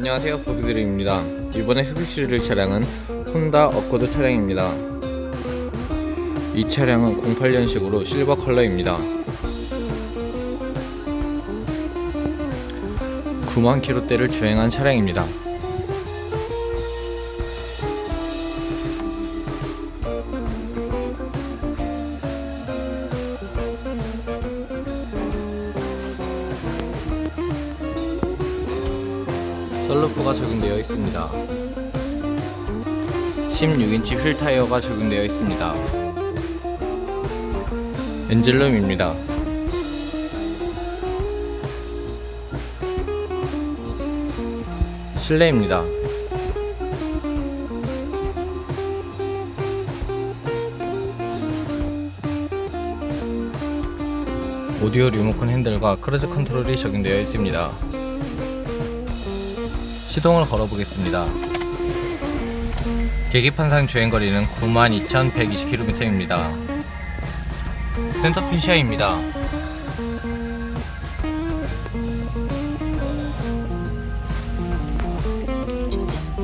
안녕하세요 버비드림입니다. 이번에 소개시를 차량은 혼다 어코드 차량입니다. 이 차량은 08년식으로 실버 컬러입니다. 9만 킬로대를 주행한 차량입니다 썰루프가 적용되어 있습니다. 16인치 휠 타이어가 적용되어 있습니다. 엔젤룸입니다. 실내입니다. 오디오 리모컨 핸들과 크루즈 컨트롤이 적용되어 있습니다. 시동을 걸어 보겠습니다. 계기판상 주행거리는 92,120km입니다. 센터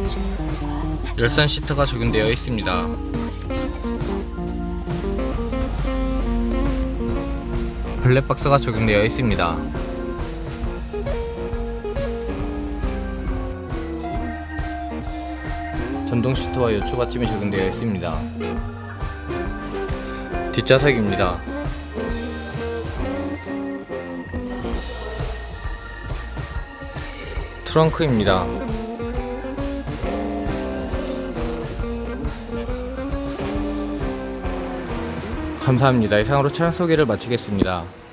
중과 열선 시트가 적용되어 있습니다. 블랙박스가 적용되어 있습니다. 전동 시트와 요추 받침이 적용되어 있습니다. 뒷좌석입니다. 트렁크입니다. 감사합니다. 이상으로 차량 소개를 마치겠습니다.